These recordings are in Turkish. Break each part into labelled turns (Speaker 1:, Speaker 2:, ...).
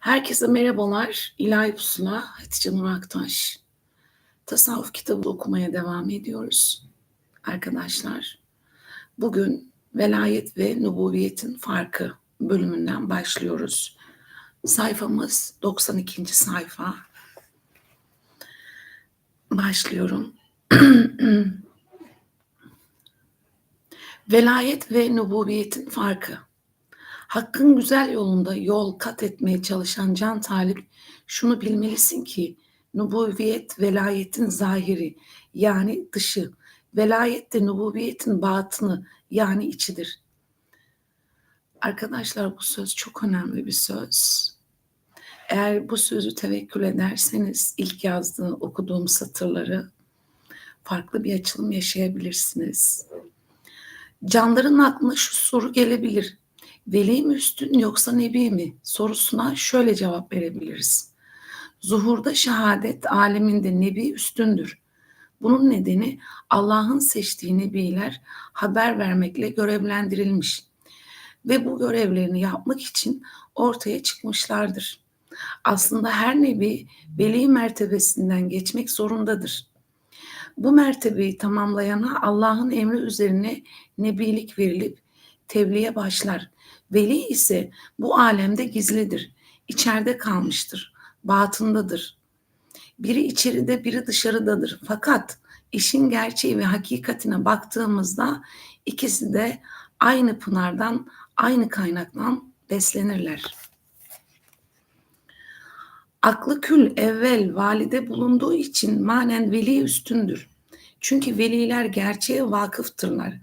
Speaker 1: Herkese merhabalar. İlahi Pusula, Hatice Nur Aktaş. Tasavvuf kitabı okumaya devam ediyoruz. Arkadaşlar, bugün velayet ve nubuviyetin farkı bölümünden başlıyoruz. Sayfamız 92. sayfa. Başlıyorum. velayet ve nubuviyetin farkı. Hakkın güzel yolunda yol kat etmeye çalışan Can Talip şunu bilmelisin ki nubuviyet velayetin zahiri yani dışı, velayet de nubuviyetin batını yani içidir. Arkadaşlar bu söz çok önemli bir söz. Eğer bu sözü tevekkül ederseniz ilk yazdığım, okuduğum satırları farklı bir açılım yaşayabilirsiniz. Canların aklına şu soru gelebilir. Veli mi üstün yoksa nebi mi sorusuna şöyle cevap verebiliriz. Zuhurda şehadet aleminde nebi üstündür. Bunun nedeni Allah'ın seçtiği nebiler haber vermekle görevlendirilmiş ve bu görevlerini yapmak için ortaya çıkmışlardır. Aslında her nebi veli mertebesinden geçmek zorundadır. Bu mertebeyi tamamlayana Allah'ın emri üzerine nebilik verilip tebliğe başlar Veli ise bu alemde gizlidir, içeride kalmıştır, batındadır. Biri içeride, biri dışarıdadır. Fakat işin gerçeği ve hakikatine baktığımızda ikisi de aynı pınardan, aynı kaynaktan beslenirler. Aklı kül evvel valide bulunduğu için manen veli üstündür. Çünkü veliler gerçeğe vakıftırlar.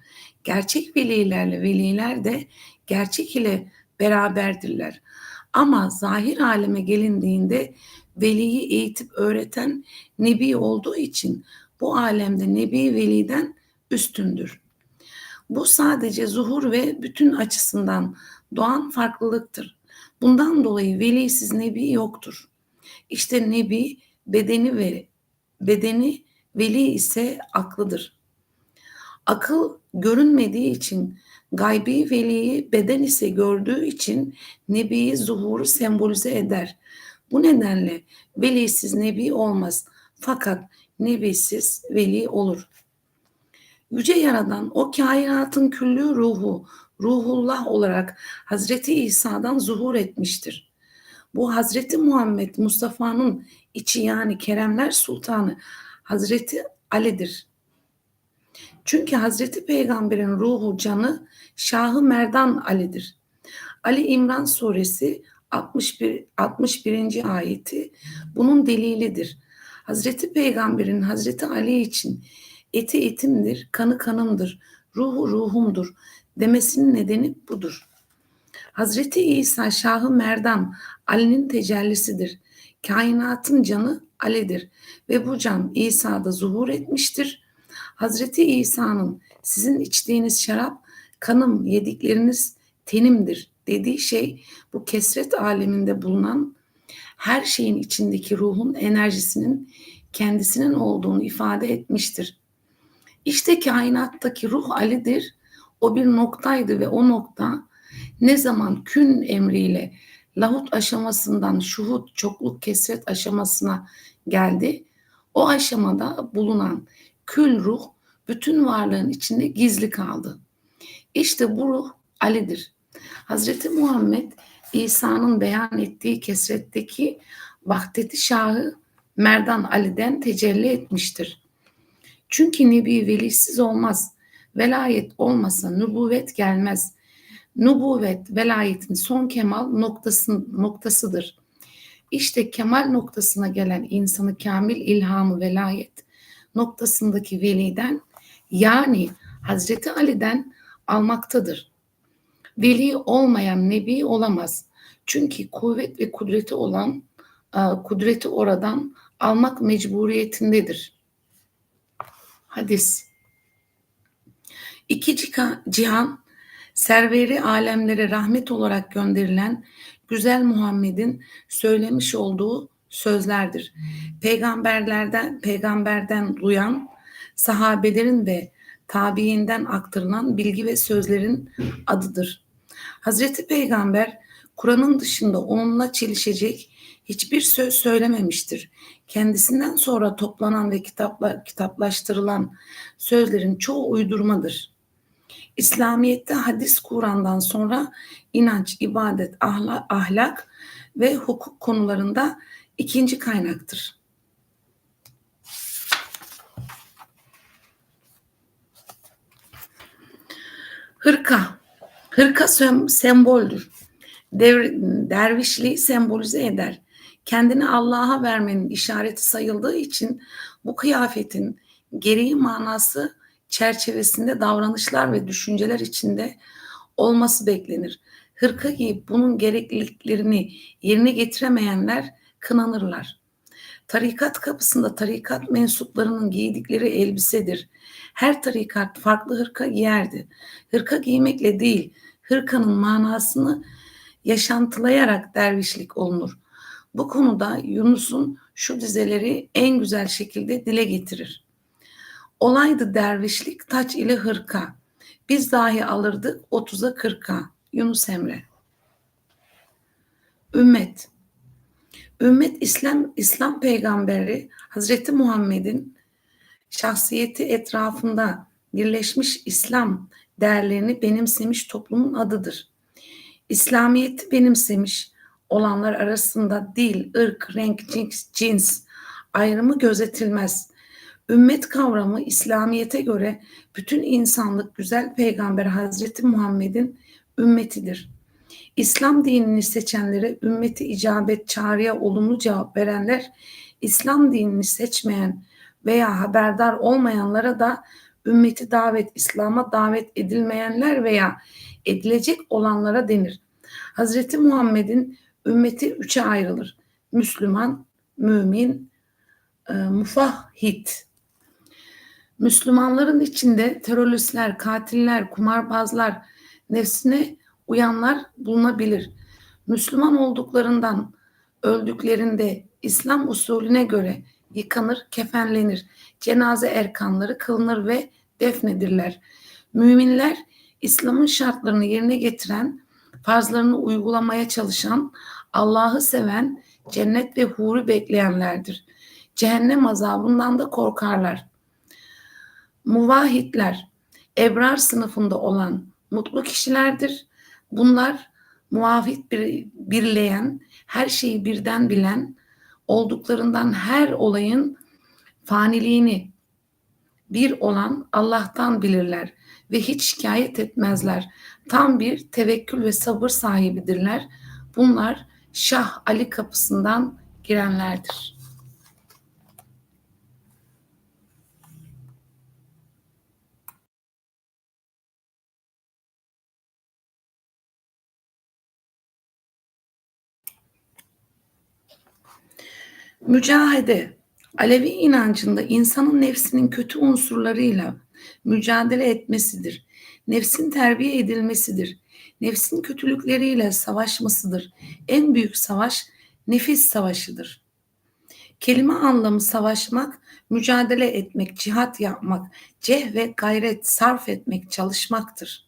Speaker 1: Gerçek velilerle veliler de gerçek ile beraberdirler. Ama zahir aleme gelindiğinde veliyi eğitip öğreten nebi olduğu için bu alemde nebi veliden üstündür. Bu sadece zuhur ve bütün açısından doğan farklılıktır. Bundan dolayı velisiz nebi yoktur. İşte nebi bedeni ve bedeni veli ise aklıdır. Akıl görünmediği için Gaybi veliyi beden ise gördüğü için nebiyi zuhuru sembolize eder. Bu nedenle velisiz nebi olmaz. Fakat nebisiz veli olur. Yüce Yaradan o kainatın küllü ruhu, ruhullah olarak Hazreti İsa'dan zuhur etmiştir. Bu Hazreti Muhammed Mustafa'nın içi yani Keremler Sultanı Hazreti Ali'dir. Çünkü Hazreti Peygamber'in ruhu canı Şahı Merdan Ali'dir. Ali İmran suresi 61 61. ayeti bunun delilidir. Hazreti Peygamber'in Hazreti Ali için eti etimdir, kanı kanımdır, ruhu ruhumdur demesinin nedeni budur. Hazreti İsa Şahı Merdan Ali'nin tecellisidir. Kainatın canı Ali'dir ve bu can İsa'da zuhur etmiştir Hazreti İsa'nın sizin içtiğiniz şarap kanım, yedikleriniz tenimdir dediği şey bu kesret aleminde bulunan her şeyin içindeki ruhun enerjisinin kendisinin olduğunu ifade etmiştir. İşte kainattaki ruh Ali'dir. O bir noktaydı ve o nokta ne zaman kün emriyle lahut aşamasından şuhut çokluk kesret aşamasına geldi. O aşamada bulunan kül ruh bütün varlığın içinde gizli kaldı. İşte bu ruh Ali'dir. Hazreti Muhammed İsa'nın beyan ettiği kesretteki vahdeti şahı Merdan Ali'den tecelli etmiştir. Çünkü Nebi velisiz olmaz. Velayet olmasa nübüvvet gelmez. Nübüvvet velayetin son kemal noktasın, noktasıdır. İşte kemal noktasına gelen insanı kamil ilhamı velayet noktasındaki veliden yani Hazreti Ali'den almaktadır. Veli olmayan nebi olamaz. Çünkü kuvvet ve kudreti olan e, kudreti oradan almak mecburiyetindedir. Hadis. İki cihan serveri alemlere rahmet olarak gönderilen güzel Muhammed'in söylemiş olduğu sözlerdir. Peygamberlerden peygamberden duyan sahabelerin ve tabiinden aktarılan bilgi ve sözlerin adıdır. Hazreti Peygamber Kur'an'ın dışında onunla çelişecek hiçbir söz söylememiştir. Kendisinden sonra toplanan ve kitapla, kitaplaştırılan sözlerin çoğu uydurmadır. İslamiyet'te hadis Kur'an'dan sonra inanç, ibadet, ahlak, ahlak ve hukuk konularında ikinci kaynaktır. Hırka. Hırka semboldür. Dev, dervişliği sembolize eder. Kendini Allah'a vermenin işareti sayıldığı için bu kıyafetin gereği manası çerçevesinde davranışlar ve düşünceler içinde olması beklenir. Hırka giyip bunun gerekliliklerini yerine getiremeyenler kınanırlar. Tarikat kapısında tarikat mensuplarının giydikleri elbisedir. Her tarikat farklı hırka giyerdi. Hırka giymekle değil, hırkanın manasını yaşantılayarak dervişlik olunur. Bu konuda Yunus'un şu dizeleri en güzel şekilde dile getirir. Olaydı dervişlik taç ile hırka. Biz dahi alırdık otuza kırka. Yunus Emre. Ümmet. Ümmet İslam İslam peygamberi Hazreti Muhammed'in şahsiyeti etrafında birleşmiş İslam değerlerini benimsemiş toplumun adıdır. İslamiyet'i benimsemiş olanlar arasında dil, ırk, renk, cins, cins ayrımı gözetilmez. Ümmet kavramı İslamiyet'e göre bütün insanlık güzel peygamber Hazreti Muhammed'in ümmetidir. İslam dinini seçenlere ümmeti icabet çağrıya olumlu cevap verenler, İslam dinini seçmeyen veya haberdar olmayanlara da ümmeti davet, İslam'a davet edilmeyenler veya edilecek olanlara denir. Hazreti Muhammed'in ümmeti üçe ayrılır. Müslüman, mümin, e, mufahhit. Müslümanların içinde teröristler, katiller, kumarbazlar, nefsine uyanlar bulunabilir. Müslüman olduklarından öldüklerinde İslam usulüne göre yıkanır, kefenlenir. Cenaze erkanları kılınır ve defnedirler. Müminler İslam'ın şartlarını yerine getiren, farzlarını uygulamaya çalışan, Allah'ı seven, cennet ve huru bekleyenlerdir. Cehennem azabından da korkarlar. Muvahitler, ebrar sınıfında olan mutlu kişilerdir. Bunlar muvahhid bir, birleyen, her şeyi birden bilen, olduklarından her olayın faniliğini bir olan Allah'tan bilirler ve hiç şikayet etmezler. Tam bir tevekkül ve sabır sahibidirler. Bunlar Şah Ali kapısından girenlerdir. Mücahede, Alevi inancında insanın nefsinin kötü unsurlarıyla mücadele etmesidir. Nefsin terbiye edilmesidir. Nefsin kötülükleriyle savaşmasıdır. En büyük savaş nefis savaşıdır. Kelime anlamı savaşmak, mücadele etmek, cihat yapmak, ceh ve gayret sarf etmek, çalışmaktır.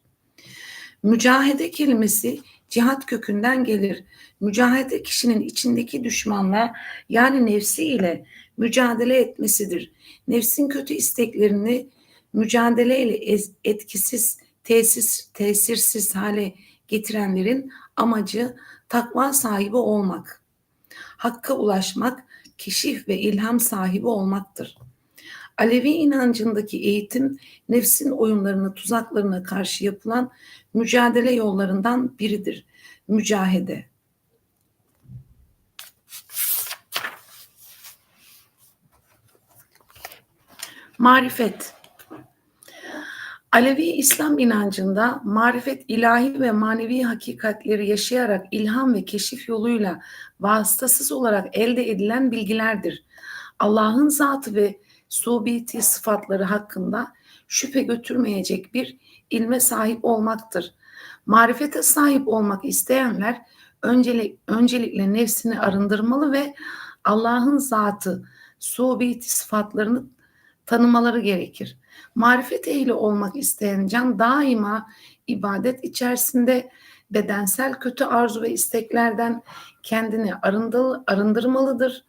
Speaker 1: Mücahede kelimesi cihat kökünden gelir. Mücahede kişinin içindeki düşmanla yani nefsi ile mücadele etmesidir. Nefsin kötü isteklerini mücadeleyle etkisiz, tesis, tesirsiz hale getirenlerin amacı takva sahibi olmak. Hakka ulaşmak, keşif ve ilham sahibi olmaktır. Alevi inancındaki eğitim nefsin oyunlarına, tuzaklarına karşı yapılan mücadele yollarından biridir. Mücahede. Marifet. Alevi İslam inancında marifet ilahi ve manevi hakikatleri yaşayarak ilham ve keşif yoluyla vasıtasız olarak elde edilen bilgilerdir. Allah'ın zatı ve subiti sıfatları hakkında şüphe götürmeyecek bir ilme sahip olmaktır. Marifete sahip olmak isteyenler öncelik, öncelikle nefsini arındırmalı ve Allah'ın zatı, subiti sıfatlarını tanımaları gerekir. Marifet ehli olmak isteyen can daima ibadet içerisinde bedensel kötü arzu ve isteklerden kendini arındır, arındırmalıdır.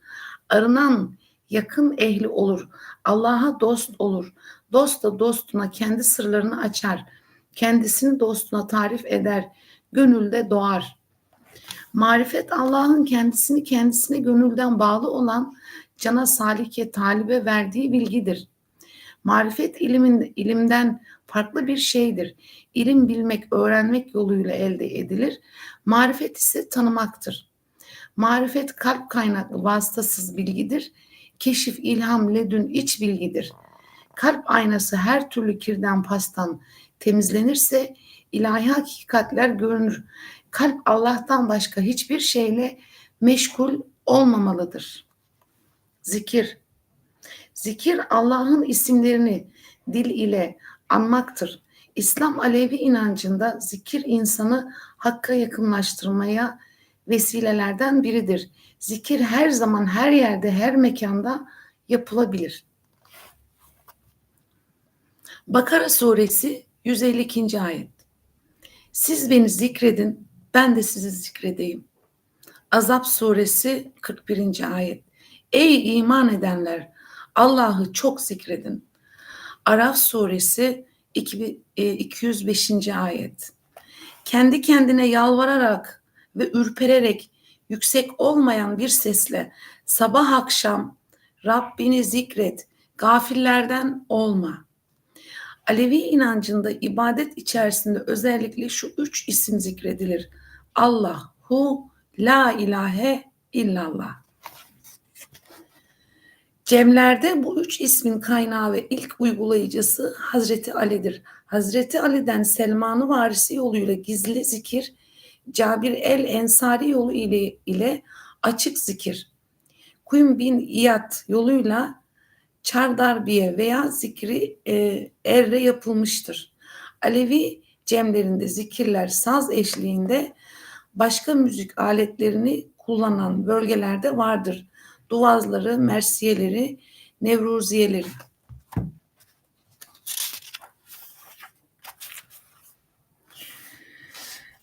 Speaker 1: Arınan yakın ehli olur. Allah'a dost olur. Dost da dostuna kendi sırlarını açar. Kendisini dostuna tarif eder. Gönülde doğar. Marifet Allah'ın kendisini kendisine gönülden bağlı olan cana salike talibe verdiği bilgidir. Marifet ilimin, ilimden farklı bir şeydir. İlim bilmek, öğrenmek yoluyla elde edilir. Marifet ise tanımaktır. Marifet kalp kaynaklı vasıtasız bilgidir. Keşif, ilham, ledün iç bilgidir. Kalp aynası her türlü kirden pastan temizlenirse ilahi hakikatler görünür. Kalp Allah'tan başka hiçbir şeyle meşgul olmamalıdır. Zikir Zikir Allah'ın isimlerini dil ile anmaktır. İslam Alevi inancında zikir insanı hakka yakınlaştırmaya vesilelerden biridir. Zikir her zaman, her yerde, her mekanda yapılabilir. Bakara suresi 152. ayet. Siz beni zikredin, ben de sizi zikredeyim. Azap suresi 41. ayet. Ey iman edenler, Allah'ı çok zikredin. Araf suresi 205. E, ayet. Kendi kendine yalvararak ve ürpererek yüksek olmayan bir sesle sabah akşam Rabbini zikret, gafillerden olma. Alevi inancında ibadet içerisinde özellikle şu üç isim zikredilir. Allah, Hu, La ilahe illallah. Cemlerde bu üç ismin kaynağı ve ilk uygulayıcısı Hazreti Ali'dir. Hazreti Ali'den Selman'ı varisi yoluyla gizli zikir, Cabir el Ensari yolu ile, ile açık zikir, Kuyum bin İyad yoluyla Çardarbiye veya zikri e, erre yapılmıştır. Alevi cemlerinde zikirler saz eşliğinde başka müzik aletlerini kullanan bölgelerde vardır duvazları, mersiyeleri, nevruziyeleri.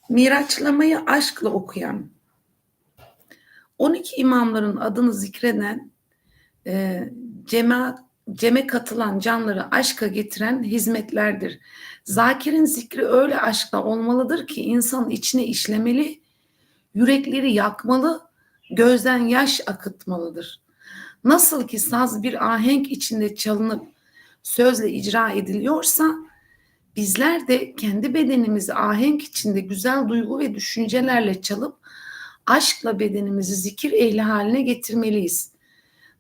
Speaker 1: Miraçlamayı aşkla okuyan, 12 imamların adını zikreden, e, cema, ceme katılan canları aşka getiren hizmetlerdir. Zakirin zikri öyle aşkla olmalıdır ki insan içine işlemeli, yürekleri yakmalı, gözden yaş akıtmalıdır. Nasıl ki saz bir ahenk içinde çalınıp sözle icra ediliyorsa bizler de kendi bedenimizi ahenk içinde güzel duygu ve düşüncelerle çalıp aşkla bedenimizi zikir ehli haline getirmeliyiz.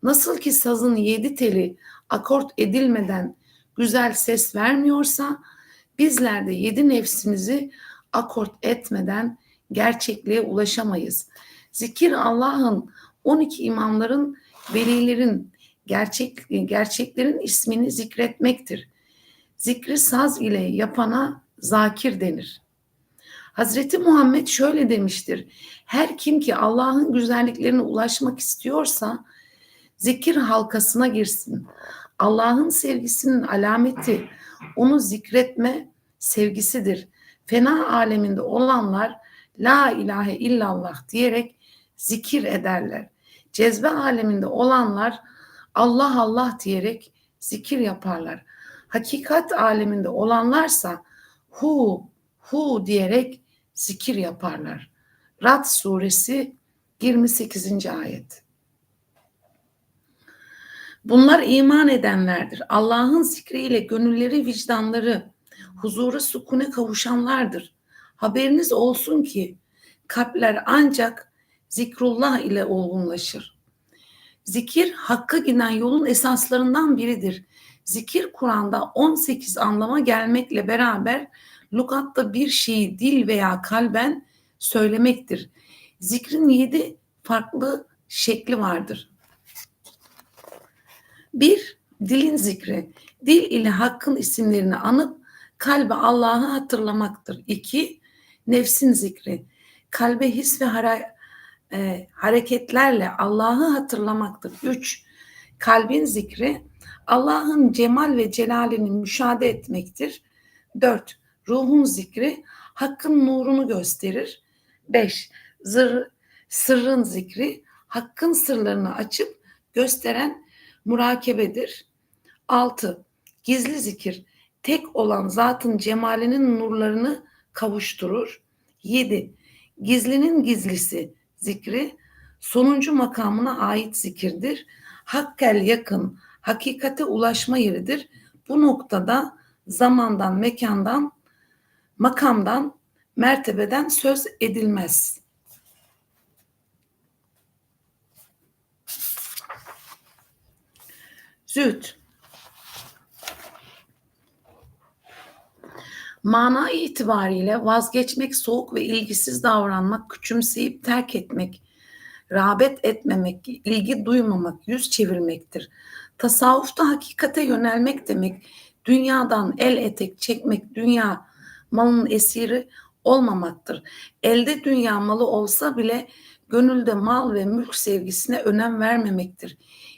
Speaker 1: Nasıl ki sazın yedi teli akort edilmeden güzel ses vermiyorsa bizler de yedi nefsimizi akort etmeden gerçekliğe ulaşamayız. Zikir Allah'ın 12 imamların, velilerin, gerçek, gerçeklerin ismini zikretmektir. Zikri saz ile yapana zakir denir. Hazreti Muhammed şöyle demiştir. Her kim ki Allah'ın güzelliklerine ulaşmak istiyorsa zikir halkasına girsin. Allah'ın sevgisinin alameti onu zikretme sevgisidir. Fena aleminde olanlar la ilahe illallah diyerek zikir ederler. Cezbe aleminde olanlar Allah Allah diyerek zikir yaparlar. Hakikat aleminde olanlarsa hu hu diyerek zikir yaparlar. Rad suresi 28. ayet. Bunlar iman edenlerdir. Allah'ın zikriyle gönülleri, vicdanları, huzura, sukune kavuşanlardır. Haberiniz olsun ki kalpler ancak zikrullah ile olgunlaşır. Zikir hakka giden yolun esaslarından biridir. Zikir Kur'an'da 18 anlama gelmekle beraber lugatta bir şeyi dil veya kalben söylemektir. Zikrin yedi farklı şekli vardır. Bir, dilin zikri. Dil ile hakkın isimlerini anıp kalbe Allah'ı hatırlamaktır. İki, nefsin zikri. Kalbe his ve hara e, hareketlerle Allah'ı hatırlamaktır. Üç, kalbin zikri Allah'ın cemal ve celalini müşahede etmektir. Dört, ruhun zikri hakkın nurunu gösterir. 5. Zır, sırrın zikri hakkın sırlarını açıp gösteren murakebedir. 6. Gizli zikir tek olan zatın cemalinin nurlarını kavuşturur. 7. Gizlinin gizlisi zikri sonuncu makamına ait zikirdir. Hakkel yakın, hakikate ulaşma yeridir. Bu noktada zamandan, mekandan, makamdan, mertebeden söz edilmez. Züht Mana itibariyle vazgeçmek, soğuk ve ilgisiz davranmak, küçümseyip terk etmek, rağbet etmemek, ilgi duymamak, yüz çevirmektir. Tasavvufta hakikate yönelmek demek, dünyadan el etek çekmek, dünya malın esiri olmamaktır. Elde dünya malı olsa bile gönülde mal ve mülk sevgisine önem vermemektir.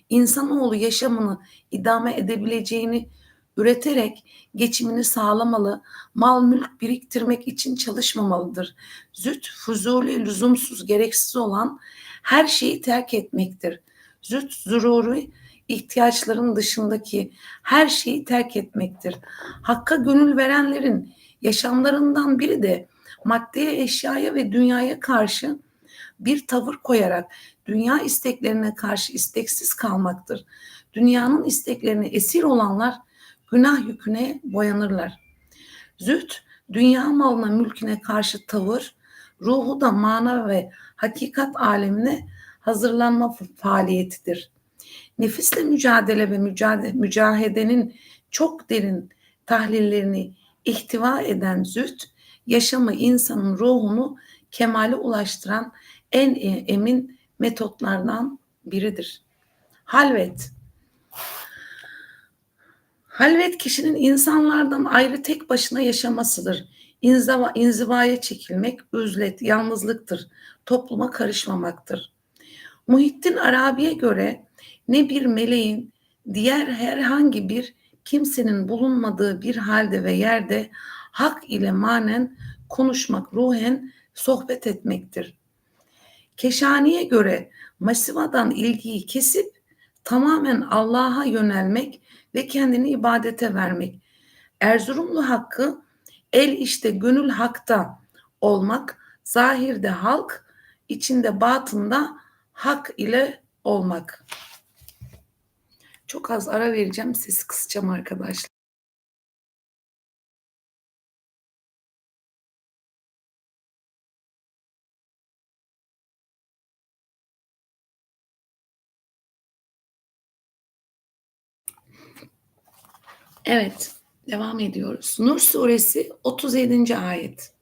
Speaker 1: İnsanoğlu yaşamını idame edebileceğini üreterek geçimini sağlamalı, mal mülk biriktirmek için çalışmamalıdır. Züt, fuzuli, lüzumsuz, gereksiz olan her şeyi terk etmektir. Züt, zururi, ihtiyaçların dışındaki her şeyi terk etmektir. Hakka gönül verenlerin yaşamlarından biri de maddeye, eşyaya ve dünyaya karşı bir tavır koyarak dünya isteklerine karşı isteksiz kalmaktır. Dünyanın isteklerine esir olanlar günah yüküne boyanırlar. Züht, dünya malına mülküne karşı tavır, ruhu da mana ve hakikat alemine hazırlanma faaliyetidir. Nefisle mücadele ve mücadele, mücahedenin çok derin tahlillerini ihtiva eden züht, yaşamı insanın ruhunu kemale ulaştıran en e, emin metotlardan biridir. Halvet Halvet kişinin insanlardan ayrı tek başına yaşamasıdır. İnziva, inzivaya çekilmek, üzlet, yalnızlıktır. Topluma karışmamaktır. Muhittin Arabi'ye göre ne bir meleğin diğer herhangi bir kimsenin bulunmadığı bir halde ve yerde hak ile manen konuşmak, ruhen sohbet etmektir. Keşani'ye göre masivadan ilgiyi kesip tamamen Allah'a yönelmek ve kendini ibadete vermek. Erzurumlu hakkı el işte gönül hakta olmak, zahirde halk, içinde batında hak ile olmak. Çok az ara vereceğim, sesi kısacağım arkadaşlar. Evet, devam ediyoruz. Nur suresi 37. ayet.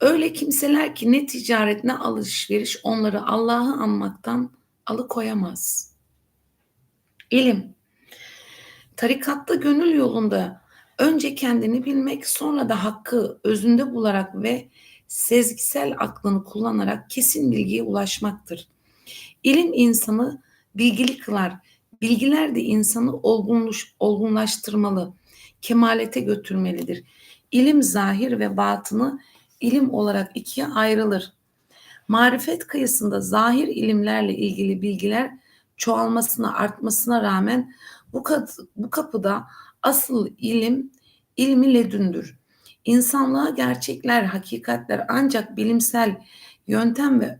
Speaker 1: Öyle kimseler ki ne ticaret ne alışveriş onları Allah'ı anmaktan alıkoyamaz. İlim. Tarikatta gönül yolunda önce kendini bilmek sonra da hakkı özünde bularak ve sezgisel aklını kullanarak kesin bilgiye ulaşmaktır. İlim insanı bilgili kılar Bilgiler de insanı olgunluş, olgunlaştırmalı, kemalete götürmelidir. İlim zahir ve batını ilim olarak ikiye ayrılır. Marifet kıyısında zahir ilimlerle ilgili bilgiler çoğalmasına, artmasına rağmen bu, kat, bu kapıda asıl ilim ilmi ledündür. İnsanlığa gerçekler, hakikatler ancak bilimsel yöntem ve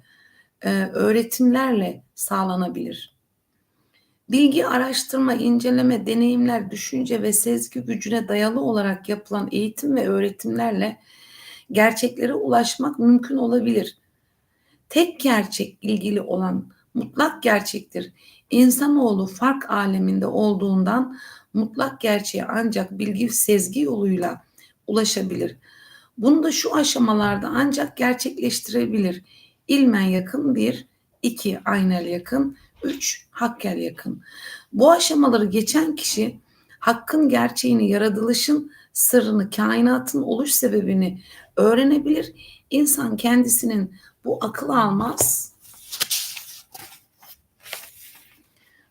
Speaker 1: e, öğretimlerle sağlanabilir.'' Bilgi, araştırma, inceleme, deneyimler, düşünce ve sezgi gücüne dayalı olarak yapılan eğitim ve öğretimlerle gerçeklere ulaşmak mümkün olabilir. Tek gerçek ilgili olan mutlak gerçektir. İnsanoğlu fark aleminde olduğundan mutlak gerçeğe ancak bilgi sezgi yoluyla ulaşabilir. Bunu da şu aşamalarda ancak gerçekleştirebilir. İlmen yakın bir, iki aynel yakın, 3. Hakkel yakın. Bu aşamaları geçen kişi hakkın gerçeğini, yaratılışın sırrını, kainatın oluş sebebini öğrenebilir. İnsan kendisinin bu akıl almaz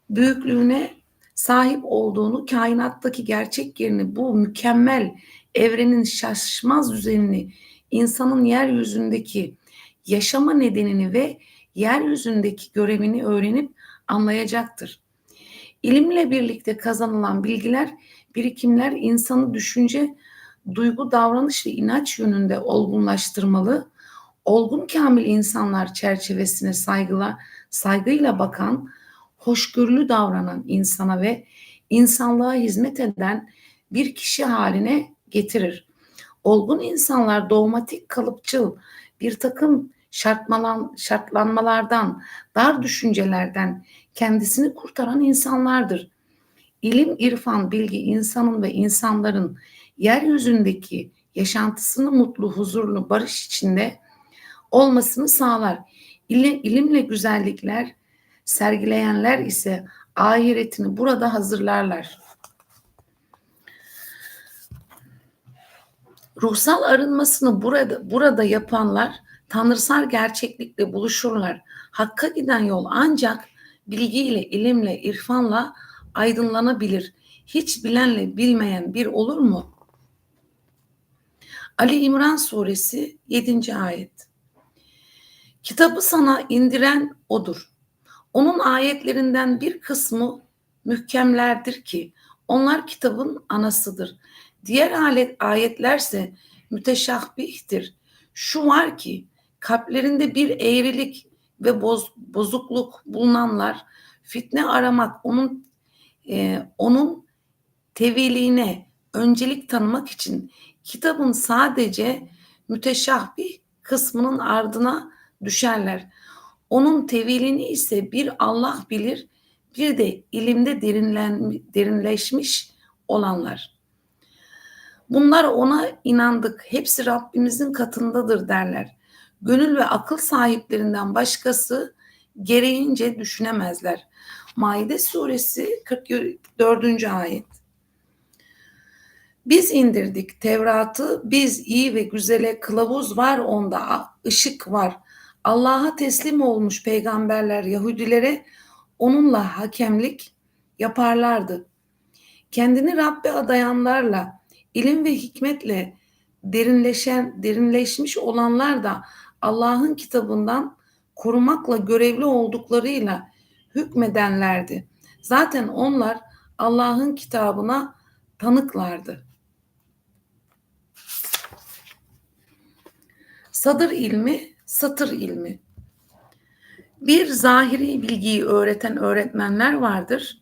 Speaker 1: büyüklüğüne sahip olduğunu, kainattaki gerçek yerini, bu mükemmel evrenin şaşmaz düzenini insanın yeryüzündeki yaşama nedenini ve yeryüzündeki görevini öğrenip anlayacaktır. İlimle birlikte kazanılan bilgiler, birikimler insanı düşünce, duygu, davranış ve inanç yönünde olgunlaştırmalı, olgun kamil insanlar çerçevesine saygıla, saygıyla bakan, hoşgörülü davranan insana ve insanlığa hizmet eden bir kişi haline getirir. Olgun insanlar dogmatik, kalıpçıl bir takım şartmalan, şartlanmalardan, dar düşüncelerden kendisini kurtaran insanlardır. İlim, irfan, bilgi insanın ve insanların yeryüzündeki yaşantısını mutlu, huzurlu, barış içinde olmasını sağlar. İlim, ilimle güzellikler sergileyenler ise ahiretini burada hazırlarlar. Ruhsal arınmasını burada burada yapanlar tanrısal gerçeklikle buluşurlar. Hakka giden yol ancak bilgiyle, ilimle, irfanla aydınlanabilir. Hiç bilenle bilmeyen bir olur mu? Ali İmran suresi 7. ayet. Kitabı sana indiren odur. Onun ayetlerinden bir kısmı mühkemlerdir ki onlar kitabın anasıdır. Diğer alet, ayetlerse müteşahbihtir. Şu var ki kalplerinde bir eğrilik ve boz, bozukluk bulunanlar fitne aramak onun e, onun teviline öncelik tanımak için kitabın sadece müteşahbih kısmının ardına düşerler. Onun tevilini ise bir Allah bilir, bir de ilimde derinlen, derinleşmiş olanlar. Bunlar ona inandık, hepsi Rabbimizin katındadır derler. Gönül ve akıl sahiplerinden başkası gereğince düşünemezler. Maide suresi 44. ayet. Biz indirdik Tevrat'ı, biz iyi ve güzele kılavuz var onda, ışık var. Allah'a teslim olmuş peygamberler Yahudilere onunla hakemlik yaparlardı. Kendini Rabbe adayanlarla, ilim ve hikmetle derinleşen, derinleşmiş olanlar da Allah'ın kitabından korumakla görevli olduklarıyla hükmedenlerdi. Zaten onlar Allah'ın kitabına tanıklardı. Sadır ilmi satır ilmi. Bir zahiri bilgiyi öğreten öğretmenler vardır.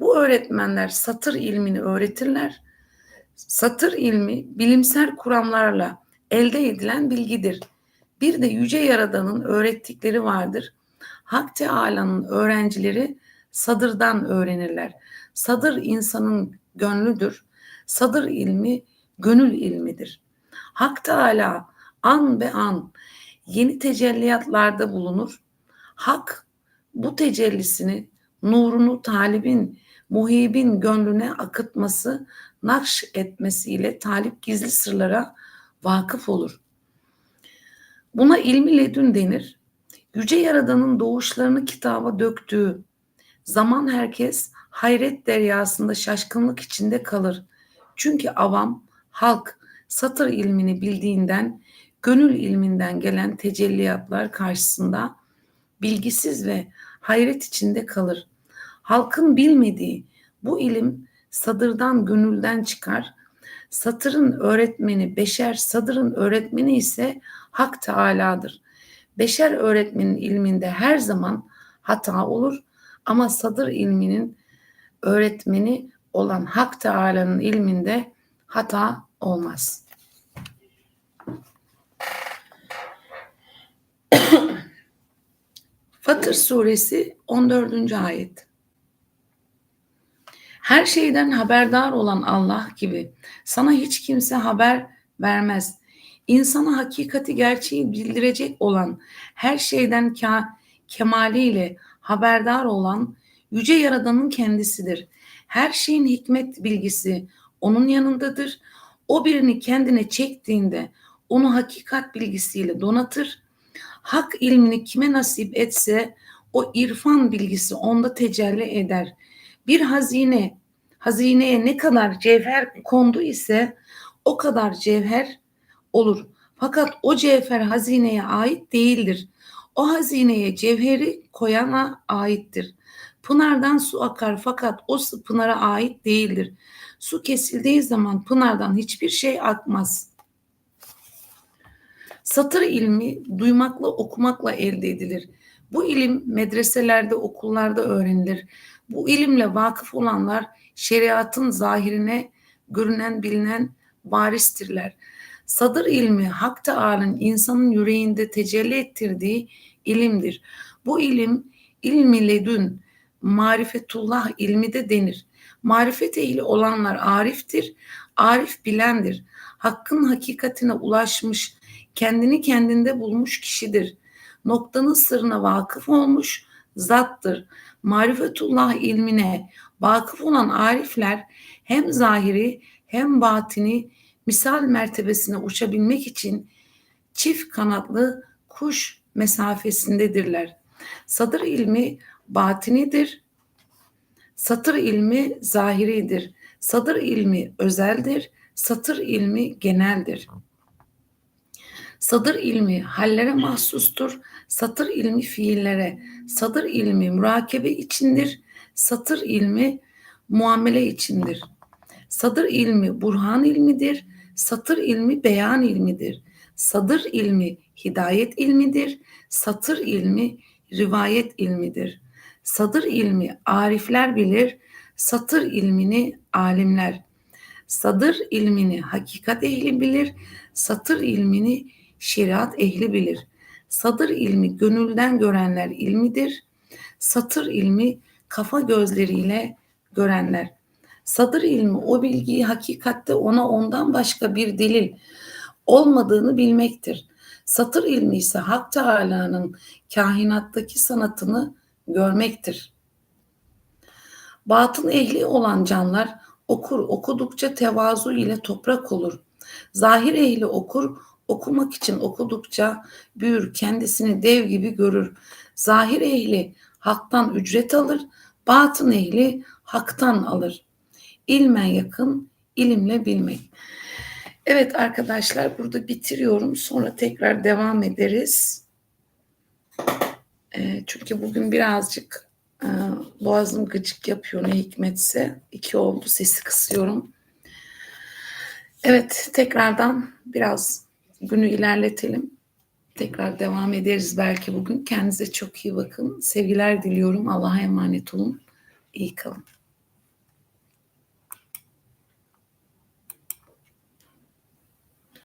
Speaker 1: Bu öğretmenler satır ilmini öğretirler. Satır ilmi bilimsel kuramlarla elde edilen bilgidir. Bir de yüce yaradanın öğrettikleri vardır. Hak Teala'nın öğrencileri sadırdan öğrenirler. Sadır insanın gönlüdür. Sadır ilmi gönül ilmidir. Hak Teala an be an yeni tecelliyatlarda bulunur. Hak bu tecellisini nurunu talibin, muhibin gönlüne akıtması, nakş etmesiyle talip gizli sırlara vakıf olur. Buna ilmi ledün denir. Yüce Yaradan'ın doğuşlarını kitaba döktüğü zaman herkes hayret deryasında şaşkınlık içinde kalır. Çünkü avam, halk satır ilmini bildiğinden gönül ilminden gelen tecelliyatlar karşısında bilgisiz ve hayret içinde kalır. Halkın bilmediği bu ilim sadırdan gönülden çıkar. Satırın öğretmeni beşer, sadırın öğretmeni ise Hak Teala'dır. Beşer öğretmenin ilminde her zaman hata olur ama sadır ilminin öğretmeni olan Hak Teala'nın ilminde hata olmaz. Fatır suresi 14. ayet. Her şeyden haberdar olan Allah gibi sana hiç kimse haber vermez. İnsana hakikati gerçeği bildirecek olan her şeyden ka kemaliyle haberdar olan yüce yaradanın kendisidir. Her şeyin hikmet bilgisi onun yanındadır. O birini kendine çektiğinde onu hakikat bilgisiyle donatır hak ilmini kime nasip etse o irfan bilgisi onda tecelli eder. Bir hazine, hazineye ne kadar cevher kondu ise o kadar cevher olur. Fakat o cevher hazineye ait değildir. O hazineye cevheri koyana aittir. Pınardan su akar fakat o su pınara ait değildir. Su kesildiği zaman pınardan hiçbir şey akmaz. Satır ilmi duymakla okumakla elde edilir. Bu ilim medreselerde, okullarda öğrenilir. Bu ilimle vakıf olanlar şeriatın zahirine görünen, bilinen varistirler. Sadır ilmi Hak Teâlâ'nın insanın yüreğinde tecelli ettirdiği ilimdir. Bu ilim ilmi ledün, marifetullah ilmi de denir. Marifet ehli olanlar ariftir, arif bilendir. Hakkın hakikatine ulaşmış, kendini kendinde bulmuş kişidir. Noktanın sırrına vakıf olmuş zattır. Marifetullah ilmine vakıf olan arifler hem zahiri hem batini misal mertebesine uçabilmek için çift kanatlı kuş mesafesindedirler. Sadır ilmi batinidir. Satır ilmi zahiridir. Sadır ilmi özeldir. Satır ilmi geneldir. Sadır ilmi hallere mahsustur. Satır ilmi fiillere. Sadır ilmi murakebe içindir. Satır ilmi muamele içindir. Sadır ilmi burhan ilmidir. Satır ilmi beyan ilmidir. Sadır ilmi hidayet ilmidir. Satır ilmi rivayet ilmidir. Sadır ilmi arifler bilir. Satır ilmini alimler. Sadır ilmini hakikat ehli bilir. Satır ilmini şeriat ehli bilir. Sadır ilmi gönülden görenler ilmidir. Satır ilmi kafa gözleriyle görenler. Sadır ilmi o bilgiyi hakikatte ona ondan başka bir delil olmadığını bilmektir. Satır ilmi ise Hak Teâlâ'nın kainattaki sanatını görmektir. Batın ehli olan canlar okur, okudukça tevazu ile toprak olur. Zahir ehli okur, okumak için okudukça büyür, kendisini dev gibi görür. Zahir ehli haktan ücret alır, batın ehli haktan alır. İlmen yakın, ilimle bilmek. Evet arkadaşlar burada bitiriyorum. Sonra tekrar devam ederiz. E, çünkü bugün birazcık e, boğazım gıcık yapıyor ne hikmetse. iki oldu sesi kısıyorum. Evet tekrardan biraz günü ilerletelim. Tekrar devam ederiz belki bugün. Kendinize çok iyi bakın. Sevgiler diliyorum. Allah'a emanet olun. İyi kalın.